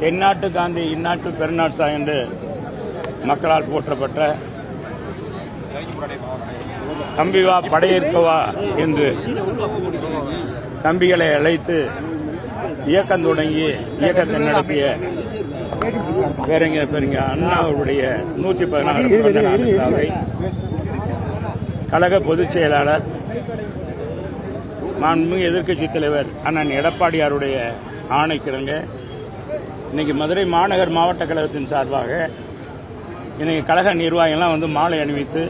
தென்னாட்டு காந்தி இந்நாட்டு பெருநாட்சா என்று மக்களால் போற்றப்பட்ட தம்பிவா படையேற்கவா என்று தம்பிகளை அழைத்து இயக்கம் தொடங்கி இயக்கத்தை நடத்திய பேரறிஞர் பெருங்க அண்ணா அவருடைய நூற்றி பதினாறு நாள் விழாவை கழக பொதுச் செயலாளர் மாண்புமிகு எதிர்க்கட்சித் தலைவர் அண்ணன் எடப்பாடியாருடைய ஆணைக்கிறங்க இன்னைக்கு மதுரை மாநகர் மாவட்ட கழகத்தின் சார்பாக இன்னைக்கு கழக நிர்வாகிகள்லாம் வந்து மாலை அணிவித்து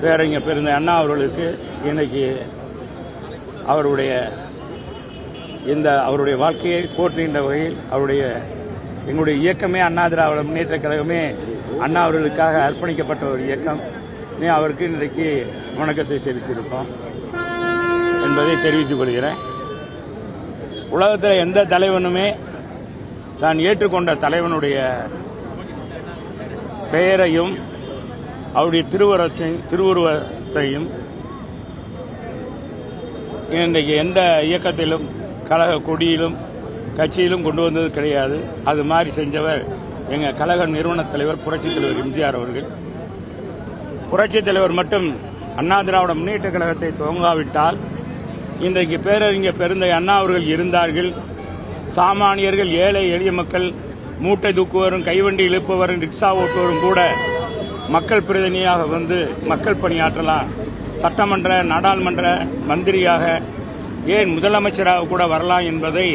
பேரறிஞர் பெருந்த அண்ணா அவர்களுக்கு இன்னைக்கு அவருடைய இந்த அவருடைய வாழ்க்கையை போற்றுகின்ற வகையில் அவருடைய எங்களுடைய இயக்கமே அண்ணா திராவிட முன்னேற்ற கழகமே அண்ணா அவர்களுக்காக அர்ப்பணிக்கப்பட்ட ஒரு இயக்கம். நீ அவருக்கு இன்றைக்கு வணக்கத்தை செலுத்தியிருக்கோம் என்பதை தெரிவித்துக் கொள்கிறேன். உலகத்தில் எந்த தலைவனுமே தான் ஏற்றுக்கொண்ட தலைவனுடைய பெயரையும் அவருடைய திருவுரத்தை திருவுருவத்தையும் இன்றைக்கு எந்த இயக்கத்திலும் கழக கொடியிலும் கட்சியிலும் கொண்டு வந்தது கிடையாது. அது மாதிரி செஞ்சவர் எங்கள் கழக நிறுவன தலைவர் புரட்சித் தலைவர் எம்ஜிஆர் அவர்கள். புரட்சித் தலைவர் மட்டும் அண்ணா திராவிட முன்னேற்ற கழகத்தை துவங்காவிட்டால் இன்றைக்கு பேரறிஞர் பெருந்தை அண்ணா அவர்கள் இருந்தார்கள். சாமானியர்கள் ஏழை எளிய மக்கள் மூட்டை தூக்குவரும் கைவண்டி இழுப்பவரும் ரிக்ஷா ஓட்டுவரும் கூட மக்கள் பிரதிநிதியாக வந்து மக்கள் பணியாற்றலாம். சட்டமன்ற நாடாளுமன்ற மந்திரியாக ஏன் முதலமைச்சராக கூட வரலாம் என்பதை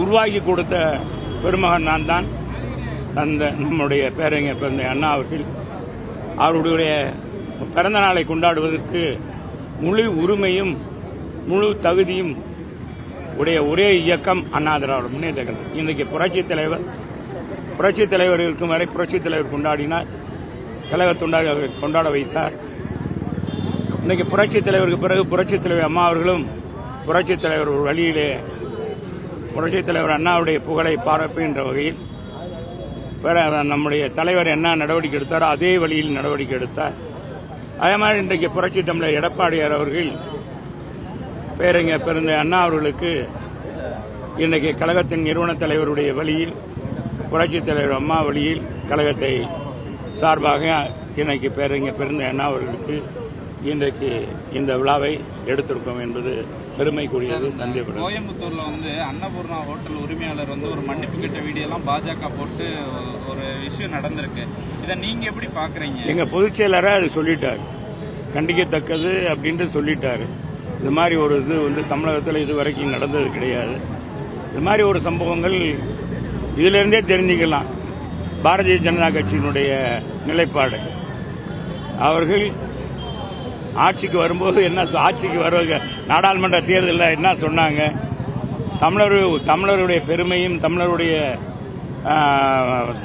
உருவாக்கி கொடுத்த பெருமகன் நான் தான். அந்த நம்முடைய பேரறிஞர் பிறந்த அண்ணா அவர்கள். அவருடைய பிறந்த நாளை கொண்டாடுவதற்கு முழு உரிமையும் முழு தகுதியும் உடைய ஒரே இயக்கம் அண்ணா திராவிட முன்னேற்ற கழகம் இன்றைக்கு புரட்சித் தலைவர் புரட்சித் தலைவர் இருக்கும் வரை புரட்சித் தலைவர் கொண்டாடினார். கழக துண்டாடி கொண்டாட வைத்தார். இன்றைக்கு புரட்சித் தலைவருக்கு பிறகு புரட்சித் தலைவர் அம்மா அவர்களும் புரட்சித் தலைவர் ஒரு வழியிலே புரட்சித் தலைவர் அண்ணாவுடைய புகழை பாராட்டுகின்ற வகையில் பிற நம்முடைய தலைவர் என்ன நடவடிக்கை எடுத்தாரோ அதே வழியில் நடவடிக்கை எடுத்தார். அதே மாதிரி இன்றைக்கு புரட்சி தமிழர் எடப்பாடியார் அவர்கள் பேரறிஞர் பிறந்த அண்ணா அவர்களுக்கு இன்றைக்கு கழகத்தின் நிறுவன தலைவருடைய வழியில் புரட்சி தலைவர் அம்மா வழியில் கழகத்தை சார்பாக இன்னைக்கு பேரறிஞர் பிறந்த அண்ணா அவர்களுக்கு இன்றைக்கு இந்த விழாவை எடுத்திருக்கோம் என்பது பெருமைக்குரியது. நன்றிப்படும் கோயம்புத்தூர்ல வந்து அன்னபூர்ணா ஹோட்டல் உரிமையாளர் வந்து ஒரு மன்னிப்பு கேட்ட வீடியோ எல்லாம் பாஜக போட்டு ஒரு இஷ்யூ நடந்திருக்கு. இதை நீங்க எப்படி பாக்குறீங்க? எங்க பொதுச் செயலராக அது சொல்லிட்டார். கண்டிக்கத்தக்கது அப்படின்ட்டு சொல்லிட்டாரு. இது மாதிரி ஒரு இது வந்து தமிழகத்தில் இது வரைக்கும் நடந்தது கிடையாது. இது மாதிரி ஒரு சம்பவங்கள் இதிலிருந்தே தெரிஞ்சுக்கலாம். பாரதிய ஜனதா கட்சியினுடைய நிலைப்பாடு. அவர்கள் ஆட்சிக்கு வரும்போது என்ன ஆட்சிக்கு வருவாங்க நாடாளுமன்ற தேர்தலில் என்ன சொன்னாங்க? தமிழர் தமிழருடைய பெருமையும் தமிழருடைய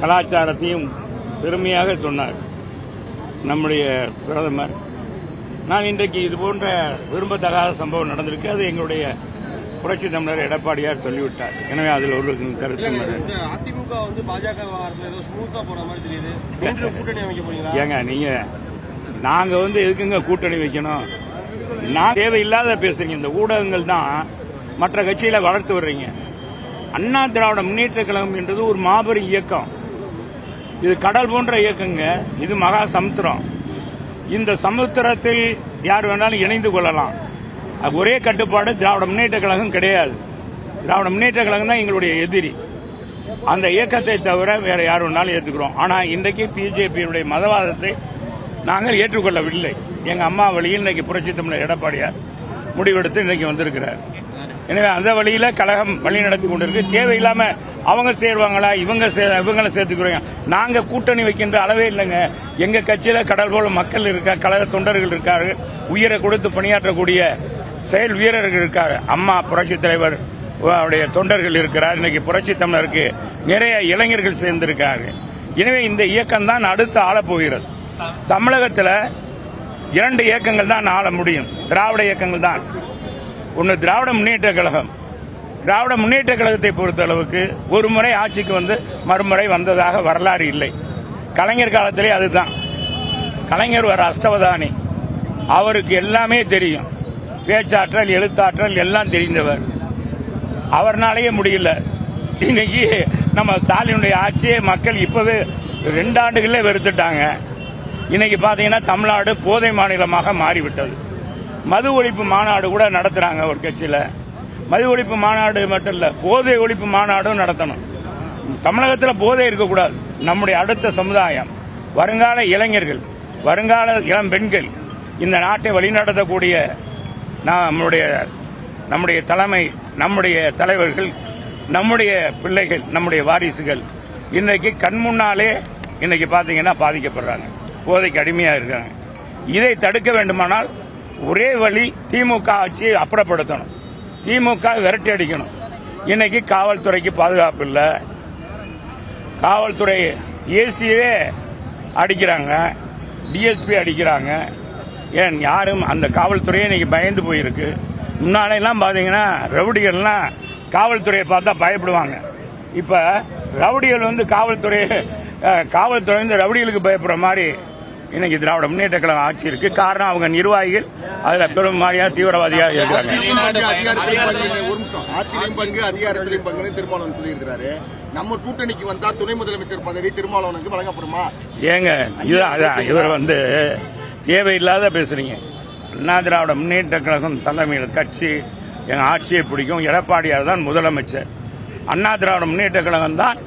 கலாச்சாரத்தையும் பெருமையாக சொன்னார். நம்முடைய பிரதமர். நான் இன்றைக்கு இது போன்ற விரும்பத்தகாத சம்பவம் நடந்திருக்கு. அது எங்களுடைய புரட்சி தமிழர் எடப்பாடியார் சொல்லிவிட்டார். எனவே அதில் ஒரு கருத்து அதிமுக வந்து பாஜக விவகாரத்துல ஏதோ ஸ்மூத்தா போற மாதிரி தெரியுது. கூட்டணி அமைக்க போறீங்களா? ஏங்க நீங்க நாங்க வந்து எதுக்குங்க கூட்டணி வைக்கணும்? நான் தேவையில்லாத பேசுறீங்க. இந்த ஊடகங்கள் தான் மற்ற கட்சியில வளர்த்து வர்றீங்க. அண்ணா திராவிட முன்னேற்ற கழகம் என்றது ஒரு மாபெரும் இயக்கம். இது கடல் போன்ற இயக்கங்க. இது மகா சமுத்திரம். இந்த சமுத்திரத்தில் யார் வேணாலும் இணைந்து கொள்ளலாம். அது ஒரே கட்டுப்பாடு திராவிட முன்னேற்ற கழகம் கிடையாது. திராவிட முன்னேற்ற கழகம் தான் எங்களுடைய எதிரி. அந்த இயக்கத்தை தவிர வேற யார் வேணாலும் ஏற்றுக்கிறோம் ஆனால் இன்றைக்கு பிஜேபியினுடைய மதவாதத்தை நாங்கள் ஏற்றுக்கொள்ளவில்லை. எங்கள் அம்மா வழியில் இன்றைக்கு புரட்சி தமிழர் எடப்பாடியார் முடிவெடுத்து இன்றைக்கு வந்திருக்கிறார். எனவே அந்த வழியில் கழகம் வழி நடத்தி கொண்டிருக்கு. தேவையில்லாமல் அவங்க சேருவாங்களா இவங்க சே- இவங்களை சேர்த்துக்கிறோம். நாங்கள் கூட்டணி வைக்கின்ற அளவே இல்லைங்க. எங்கள் கட்சியில் கடல் போல மக்கள் இருக்கா கழக தொண்டர்கள் இருக்காரு உயிரை கொடுத்து பணியாற்றக்கூடிய செயல் வீரர்கள் இருக்காரு. அம்மா புரட்சி தலைவர் அவருடைய தொண்டர்கள் இருக்கிறார். இன்னைக்கு புரட்சி தமிழருக்கு நிறைய இளைஞர்கள் சேர்ந்திருக்காரு. எனவே இந்த இயக்கம் தான் அடுத்து ஆளப்போகிறது. தமிழகத்தில் இரண்டு இயக்கங்கள் தான் ஆள முடியும். திராவிட இயக்கங்கள் தான். ஒன்று திராவிட முன்னேற்ற கழகம். திராவிட முன்னேற்ற கழகத்தை பொறுத்த அளவுக்கு ஒரு முறை ஆட்சிக்கு வந்து மறுமுறை வந்ததாக வரலாறு இல்லை. கலைஞர் காலத்திலே அதுதான். கலைஞர் ஒரு அஷ்டவதானி. அவருக்கு எல்லாமே தெரியும். பேச்சாற்றல் எழுத்தாற்றல் எல்லாம் தெரிந்தவர். அவர்னாலேயே முடியல. இன்னைக்கு நம்ம ஸ்டாலினுடைய ஆட்சியை மக்கள் இப்பவே ரெண்டு ஆண்டுகளில் வெறுத்துட்டாங்க. இன்னைக்கு பார்த்தீங்கன்னா தமிழ்நாடு போதை மாநிலமாக மாறிவிட்டது. மது ஒழிப்பு மாநாடு கூட நடத்துறாங்க ஒரு கட்சியில. மது ஒழிப்பு மாநாடு மட்டும் இல்ல போதை ஒழிப்பு மாநாடும் நடத்தணும். தமிழகத்தில் போதை இருக்கக்கூடாது. நம்முடைய அடுத்த சமுதாயம் வருங்கால இளைஞர்கள் வருங்கால இளம் பெண்கள் இந்த நாட்டை வழிநடத்தக்கூடிய நம்முடைய நம்முடைய தலைமை நம்முடைய தலைவர்கள் நம்முடைய பிள்ளைகள் நம்முடைய வாரிசுகள் இன்றைக்கு கண் முன்னாலே இன்னைக்கு பார்த்தீங்கன்னா பாதிக்கப்படுறாங்க. போதைக்கு அடிமையாக இருக்காங்க. இதை தடுக்க வேண்டுமானால் ஒரே வழி திமுக ஆட்சியை அப்புறப்படுத்தணும். திமுக விரட்டி அடிக்கணும். இன்னைக்கு காவல்துறைக்கு பாதுகாப்பு இல்லை. காவல்துறை ஏசியே அடிக்கிறாங்க. டிஎஸ்பி அடிக்கிறாங்க. ஏன் யாரும் அந்த காவல்துறையே இன்னைக்கு பயந்து போயிருக்கு. முன்னாலெல்லாம் பார்த்தீங்கன்னா ரவுடிகள்லாம் காவல்துறையை பார்த்தா பயப்படுவாங்க. இப்போ ரவுடிகள் வந்து காவல்துறை காவல்துறை வந்து ரவுடிகளுக்கு பயப்படுற மாதிரி இன்னைக்கு திராவிட முன்னேற்ற கழகம் ஆட்சி இருக்கு. காரணம் அவங்க நிர்வாகிகள். அதுல பெரும் மாதிரியான தீவிரவாதியாக இருக்கிறாங்க. நம்ம கூட்டணிக்கு வந்தா துணை முதலமைச்சர் பதவி திருமாவளவனுக்கு வழங்கப்படுமா? ஏங்க இது அதான் இவர் வந்து தேவையில்லாத பேசுறீங்க. அண்ணா திராவிட முன்னேற்ற கழகம் தலைமையில் கட்சி எங்க ஆட்சியை பிடிக்கும். எடப்பாடியார் தான் முதலமைச்சர். அண்ணா திராவிட முன்னேற்ற கழகம் தான்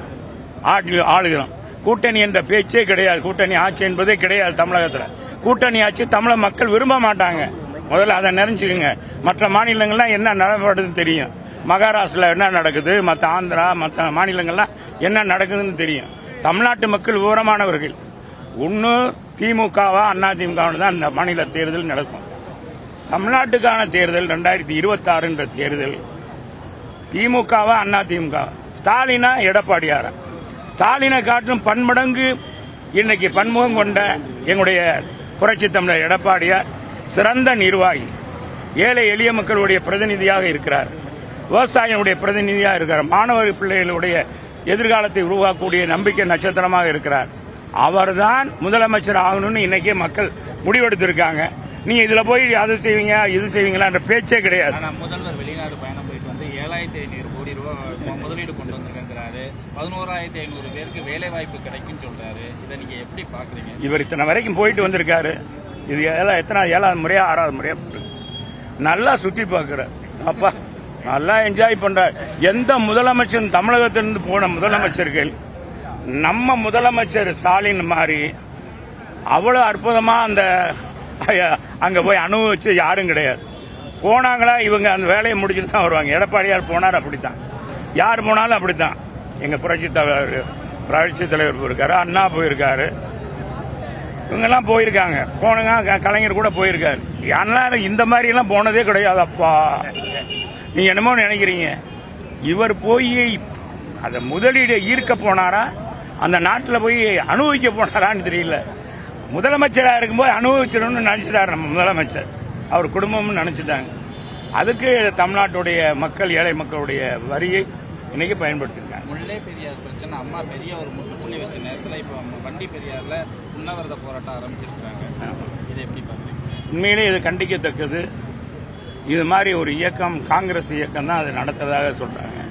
ஆட்சி ஆளுகிறோம். கூட்டணி என்ற பேச்சே கிடையாது. கூட்டணி ஆட்சி என்பதே கிடையாது தமிழகத்தில். கூட்டணி ஆட்சி தமிழக மக்கள் விரும்ப மாட்டாங்க. முதல்ல அதை நிறைஞ்சுக்குங்க மற்ற மாநிலங்கள்லாம் என்ன நடப்படுதுன்னு தெரியும். மகாராஷ்டிரா என்ன நடக்குது? மற்ற ஆந்திரா மற்ற மாநிலங்கள்லாம் என்ன நடக்குதுன்னு தெரியும். தமிழ்நாட்டு மக்கள் விவரமானவர்கள். ஒன்று திமுகவா அண்ணா திமுக தான் இந்த மாநில தேர்தல் நடக்கும். தமிழ்நாட்டுக்கான தேர்தல் ரெண்டாயிரத்தி இருபத்தாறுன்ற தேர்தல். திமுகவா அண்ணா திமுக ஸ்டாலினா எடப்பாடியாரா? ஸ்டாலினை காட்டிலும் பன்மடங்கு இன்னைக்கு பன்முகம் கொண்ட எங்களுடைய புரட்சி தமிழர் எடப்பாடியார் சிறந்த நிர்வாகி ஏழை எளிய மக்களுடைய பிரதிநிதியாக இருக்கிறார். விவசாயிகளுடைய பிரதிநிதியாக இருக்கிறார். மாணவர் பிள்ளைகளுடைய எதிர்காலத்தை உருவாக்கக்கூடிய நம்பிக்கை நட்சத்திரமாக இருக்கிறார். அவர்தான் முதலமைச்சர் ஆகணும்னு இன்னைக்கே மக்கள் முடிவெடுத்திருக்காங்க. நீ இதுல போய் அது செய்வீங்க இது செய்வீங்களான்ற பேச்சே கிடையாது. முதல்வர் வெளிநாடு பயணம் போயிட்டு வந்து ஏழாயிரத்தி ஐநூறு கோடி ரூபாய் முதலீடு கொண்டு வந்து பதினோராயிரத்தி ஐநூறு பேருக்கு வேலை வாய்ப்பு கிடைக்கும் சொல்றாரு. இதை நீங்க எப்படி பாக்குறீங்க இவர் இத்தனை வரைக்கும் போயிட்டு வந்திருக்காரு. இது ஏழா எத்தனை ஏழாவது முறையா ஆறாவது முறையா நல்லா சுத்தி பார்க்கிறார். அப்பா நல்லா என்ஜாய் பண்றார். எந்த முதலமைச்சர் தமிழகத்திலிருந்து போன முதலமைச்சர்கள் நம்ம முதலமைச்சர் ஸ்டாலின் மாதிரி அவ்வளோ அற்புதமா அந்த அஹ், அங்க போய் அனுபவிச்சு யாரும் கிடையாது. போனாங்களா இவங்க அந்த வேலையை முடிச்சுட்டு தான் வருவாங்க. எடப்பாடியார் போனார் அப்படித்தான். யார் போனாலும் அப்படித்தான். எங்கள் புரட்சி தலைவர் புரட்சி தலைவர் போயிருக்காரு அண்ணா போயிருக்காரு. இவங்கெல்லாம் போயிருக்காங்க. போனங்க கலைஞர் கூட போயிருக்காரு. யாரும் இந்த மாதிரிலாம் போனதே கிடையாது அப்பா நீங்கள் என்னமோ நினைக்கிறீங்க. இவர் போய் அதை முதலீடு ஈர்க்க போனாரா? அந்த நாட்டில் போய் அனுபவிக்க போனாரான்னு தெரியல. முதலமைச்சராக இருக்கும்போது அனுபவிச்சிடணும்னு நினச்சிட்டார் நம்ம முதலமைச்சர். அவர் குடும்பம்னு நினச்சிட்டாங்க. அதுக்கு தமிழ்நாட்டுடைய மக்கள் ஏழை மக்களுடைய வரியை இன்னைக்கு பயன்படுத்தி முல்லை பெரியார் பிரச்சனை அம்மா பெரிய ஒரு முற்றுப்புள்ளி வச்ச நேரத்துல இப்ப வண்டி பெரியார்ல உண்ணாவிரத போராட்டம் ஆரம்பிச்சிருக்காங்க இதை எப்படி பாக்குறீங்க உண்மையிலே இது கண்டிக்கத்தக்கது. இது மாதிரி ஒரு இயக்கம் காங்கிரஸ் இயக்கம் தான் அதை நடத்துறதாக சொல்றாங்க.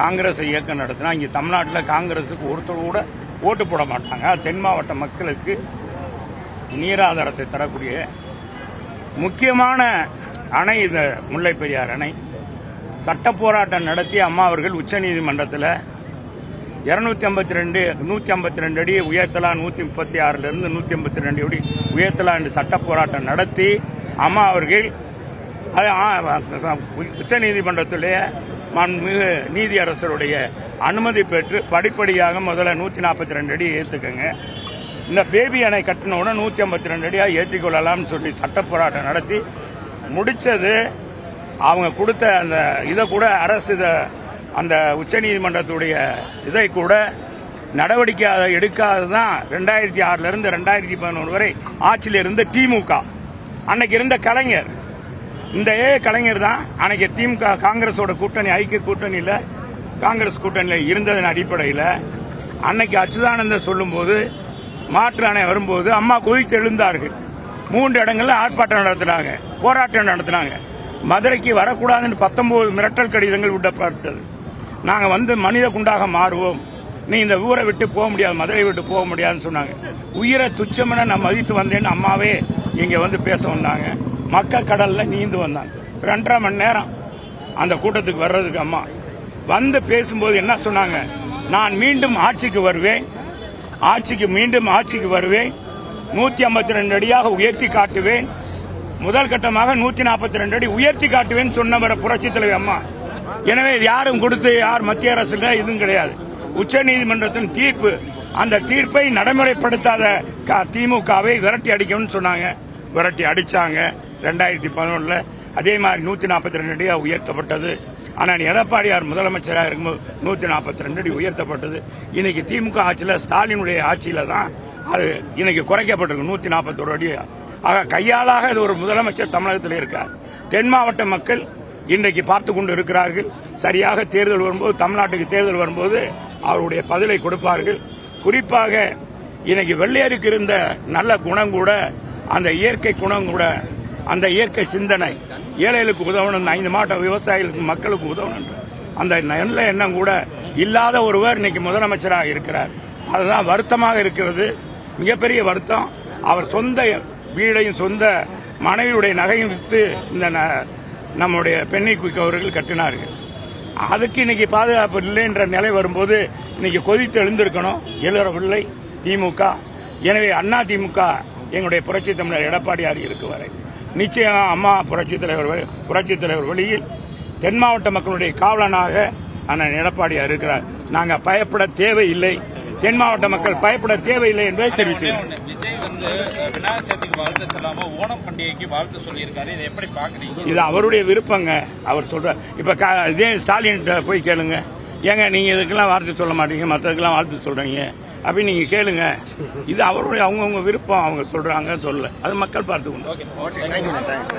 காங்கிரஸ் இயக்கம் நடத்தினா இங்கே தமிழ்நாட்டில் காங்கிரஸுக்கு ஒருத்தர் கூட ஓட்டு போட மாட்டாங்க. தென் மாவட்ட மக்களுக்கு நீராதாரத்தை தரக்கூடிய முக்கியமான அணை இந்த முல்லை பெரியார் அணை. சட்ட போராட்டம் நடத்தி அம்மா அவர்கள் உச்சநீதிமன்றத்தில் இருநூத்தி ஐம்பத்தி ரெண்டு நூற்றி ஐம்பத்தி ரெண்டு அடி உயர்த்தலாம் நூற்றி முப்பத்தி ஆறிலிருந்து நூற்றி ஐம்பத்தி ரெண்டு அடி உயர்த்தலாம் என்று சட்ட போராட்டம் நடத்தி அம்மா அவர்கள் அது உச்ச நீதிமன்றத்திலே மாண்புமிகு நீதியரசருடைய அனுமதி பெற்று படிப்படியாக முதல்ல நூற்றி நாற்பத்தி ரெண்டு அடி ஏற்றுக்கங்க இந்த பேபி அணை கட்டினவுடன் நூற்றி ஐம்பத்தி ரெண்டு அடியாக ஏற்றிக்கொள்ளலாம்னு சொல்லி சட்ட போராட்டம் நடத்தி முடித்தது அவங்க கொடுத்த அந்த இதை கூட அரசு இதை அந்த உச்சநீதிமன்றத்துடைய இதை கூட நடவடிக்கை எடுக்காது தான் ரெண்டாயிரத்தி ஆறிலிருந்து ரெண்டாயிரத்தி பதினொன்று வரை ஆட்சியில் இருந்த திமுக. அன்னைக்கு இருந்த கலைஞர். இந்த ஏ கலைஞர் தான் அன்னைக்கு திமுக காங்கிரஸோட கூட்டணி ஐக்கிய கூட்டணியில் காங்கிரஸ் கூட்டணியில் இருந்ததன் அடிப்படையில் அன்னைக்கு அச்சுதானந்தர் சொல்லும்போது மாற்று அணை வரும்போது அம்மா குதித்து எழுந்தார்கள் மூன்று இடங்களில் ஆர்ப்பாட்டம் நடத்தினாங்க போராட்டம் நடத்தினாங்க. மதுரைக்கு வரக்கூடாதுன்னு பத்தொன்பது மிரட்டல் கடிதங்கள் விடப்பட்டது. நாங்கள் வந்து மனித குண்டாக மாறுவோம். நீ இந்த ஊரை விட்டு போக முடியாது மதுரை விட்டு போக முடியாதுன்னு சொன்னாங்க. உயிரை துச்சமென நான் மதித்து வந்தேன்னு அம்மாவே இங்கே வந்து பேச வந்தாங்க. மக்க கடலில் நீந்து வந்தாங்க. ரெண்டரை மணி நேரம் அந்த கூட்டத்துக்கு வர்றதுக்கு அம்மா வந்து பேசும்போது என்ன சொன்னாங்க? நான் மீண்டும் ஆட்சிக்கு வருவேன். ஆட்சிக்கு மீண்டும் ஆட்சிக்கு வருவேன். நூற்றி ஐம்பத்தி ரெண்டு அடியாக உயர்த்தி காட்டுவேன். முதல் கட்டமாக நூத்தி நாற்பத்தி ரெண்டு அடி உயர்த்தி காட்டுவேன் சொன்னவர புரட்சி தலைவி அம்மா. எனவே இது யாரும் கொடுத்து யார் மத்திய அரசுல இதுவும் கிடையாது. உச்ச நீதிமன்றத்தின் தீர்ப்பு அந்த தீர்ப்பை நடைமுறைப்படுத்தாத திமுகவை விரட்டி அடிக்கணும்னு சொன்னாங்க. விரட்டி அடிச்சாங்க. ரெண்டாயிரத்தி பதினொன்னுல அதே மாதிரி நூத்தி நாற்பத்தி ரெண்டு அடியாக உயர்த்தப்பட்டது. ஆனால் எடப்பாடியார் முதலமைச்சராக இருக்கும்போது நூத்தி நாற்பத்தி ரெண்டு அடி உயர்த்தப்பட்டது. இன்னைக்கு திமுக ஆட்சியில் ஸ்டாலினுடைய ஆட்சியில தான் அது இன்னைக்கு குறைக்கப்பட்டிருக்கு. நூத்தி நாற்பத்தோரு அடி ஆக கையாளாக இது ஒரு முதலமைச்சர் தமிழகத்தில் இருக்கார். தென் மாவட்ட மக்கள் இன்றைக்கு பார்த்து கொண்டு இருக்கிறார்கள். சரியாக தேர்தல் வரும்போது தமிழ்நாட்டுக்கு தேர்தல் வரும்போது அவருடைய பதிலை கொடுப்பார்கள். குறிப்பாக இன்னைக்கு வெள்ளையருக்கு இருந்த நல்ல குணம் கூட அந்த இயற்கை குணம் கூட அந்த இயற்கை சிந்தனை ஏழைகளுக்கு உதவணும் ஐந்து மாவட்ட விவசாயிகளுக்கு மக்களுக்கு உதவணும் அந்த நல்ல எண்ணம் கூட இல்லாத ஒருவர் இன்னைக்கு முதலமைச்சராக இருக்கிறார். அதுதான் வருத்தமாக இருக்கிறது. மிகப்பெரிய வருத்தம். அவர் சொந்த வீடையும் சொந்த மனைவியுடைய நகையும் விற்று இந்த ந- நம்முடைய பெண்ணை குயிக் அவர்கள் கட்டினார்கள். அதுக்கு இன்னைக்கு பாதுகாப்பு இல்லைன்ற நிலை வரும்போது இன்னைக்கு கொதித்து எழுந்திருக்கணும். எழுறவில்லை திமுக. எனவே அண்ணா திமுக எங்களுடைய புரட்சி தமிழர் எடப்பாடியார் இருக்கு வரை நிச்சயம் அம்மா புரட்சி தலைவர் வ- புரட்சி தலைவர் வழியில் தென் மாவட்ட மக்களுடைய காவலனாக அண்ணன் எடப்பாடியார் இருக்கிறார். நாங்கள் பயப்பட தேவையில்லை. தென் மாவட்ட மக்கள் பயப்பட தேவையில்லை என்பதை தெரிவித்தேன் வந்து விநாயகர் சதுர்த்திக்கு வாழ்த்து சொல்லாம ஓணம் பண்டிகைக்கு வாழ்த்து சொல்லியிருக்காரு. இதை எப்படி பாக்குறீங்க இது அவருடைய விருப்பங்க. அவர் சொல்றார் இப்ப க- இதே ஸ்டாலின் போய் கேளுங்க. ஏங்க நீங்க இதுக்கெல்லாம் வாழ்த்து சொல்ல மாட்டீங்க மற்றதுக்கெல்லாம் வாழ்த்து சொல்றீங்க. அப்படின்னு நீங்க கேளுங்க. இது அவருடைய அவங்கவுங்க விருப்பம். அவங்க சொல்றாங்க சொல்ல. அது மக்கள் பார்த்துக்கணும்